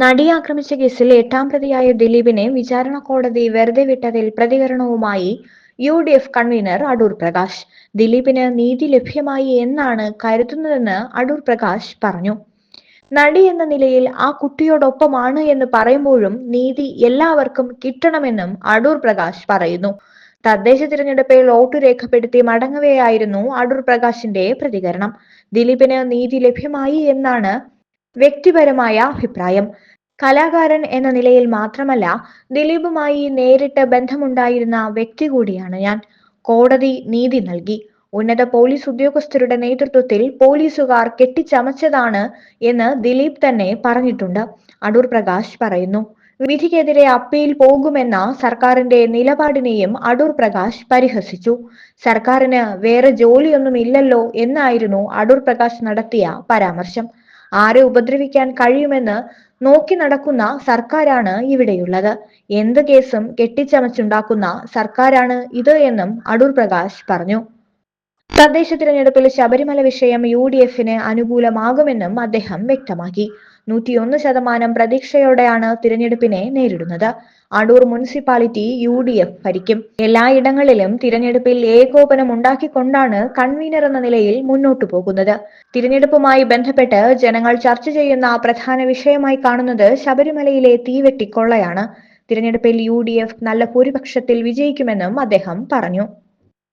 നടിയെ ആക്രമിച്ച കേസിൽ എട്ടാം പ്രതിയായ ദിലീപിനെ വിചാരണ കോടതി വെറുതെ വിട്ടതിൽ പ്രതികരണവുമായി U D F convener Adoor Prakash. ദിലീപിന് നീതി ലഭ്യമായി എന്നാണ് കരുതുന്നതെന്ന് അടൂർ പ്രകാശ് പറഞ്ഞു. നടി എന്ന നിലയിൽ ആ കുട്ടിയോടൊപ്പമാണ് എന്ന് പറയുമ്പോഴും നീതി എല്ലാവർക്കും കിട്ടണമെന്നും അടൂർ പ്രകാശ് പറയുന്നു. തദ്ദേശ തിരഞ്ഞെടുപ്പിൽ വോട്ട് രേഖപ്പെടുത്തി മടങ്ങവെയായിരുന്നു അടൂർ പ്രകാശിന്റെ പ്രതികരണം. ദിലീപിന് നീതി ലഭ്യമായി എന്നാണ് വ്യക്തിപരമായ അഭിപ്രായം. കലാകാരൻ എന്ന നിലയിൽ മാത്രമല്ല ദിലീപുമായി നേരിട്ട് ബന്ധമുണ്ടായിരുന്ന വ്യക്തി കൂടിയാണ് ഞാൻ. കോടതി നീതി നൽകി. ഉന്നത പോലീസ് ഉദ്യോഗസ്ഥരുടെ നേതൃത്വത്തിൽ പോലീസുകാർ കെട്ടിച്ചമച്ചതാണ് എന്ന് ദിലീപ് തന്നെ പറഞ്ഞിട്ടുണ്ട്. അടൂർ പ്രകാശ് പറയുന്നു വിധിക്കെതിരെ അപ്പീൽ പോകുമെന്ന സർക്കാരിന്റെ നിലപാടിനെയും അടൂർ പ്രകാശ് പരിഹസിച്ചു. സർക്കാരിന് വേറെ ജോലിയൊന്നും ഇല്ലല്ലോ എന്നായിരുന്നു അടൂർ പ്രകാശ് നടത്തിയ പരാമർശം. ആരെ ഉപദ്രവിക്കാൻ കഴിയുമെന്ന് നോക്കി നടക്കുന്ന സർക്കാരാണ് ഇവിടെയുള്ളത്. എന്ത് കേസും കെട്ടിച്ചമച്ചുണ്ടാക്കുന്ന സർക്കാരാണ് ഇത് എന്നും അടൂർ പ്രകാശ് പറഞ്ഞു. തദ്ദേശ തിരഞ്ഞെടുപ്പിൽ ശബരിമല വിഷയം യു ഡി എഫിന് അനുകൂലമാകുമെന്നും അദ്ദേഹം വ്യക്തമാക്കി. നൂറ്റിയൊന്ന് ശതമാനം പ്രതീക്ഷയോടെയാണ് തിരഞ്ഞെടുപ്പിനെ നേരിടുന്നത്. Adoor municipality U D F ഭരിക്കും. എല്ലായിടങ്ങളിലും തിരഞ്ഞെടുപ്പിൽ ഏകോപനം ഉണ്ടാക്കിക്കൊണ്ടാണ് കൺവീനർ എന്ന നിലയിൽ മുന്നോട്ടു പോകുന്നത്. തിരഞ്ഞെടുപ്പുമായി ബന്ധപ്പെട്ട് ജനങ്ങൾ ചർച്ച ചെയ്യുന്ന പ്രധാന വിഷയമായി കാണുന്നത് ശബരിമലയിലെ തീവെട്ടിക്കൊള്ളയാണ്. തിരഞ്ഞെടുപ്പിൽ യു ഡി എഫ് നല്ല ഭൂരിപക്ഷത്തിൽ വിജയിക്കുമെന്നും അദ്ദേഹം പറഞ്ഞു.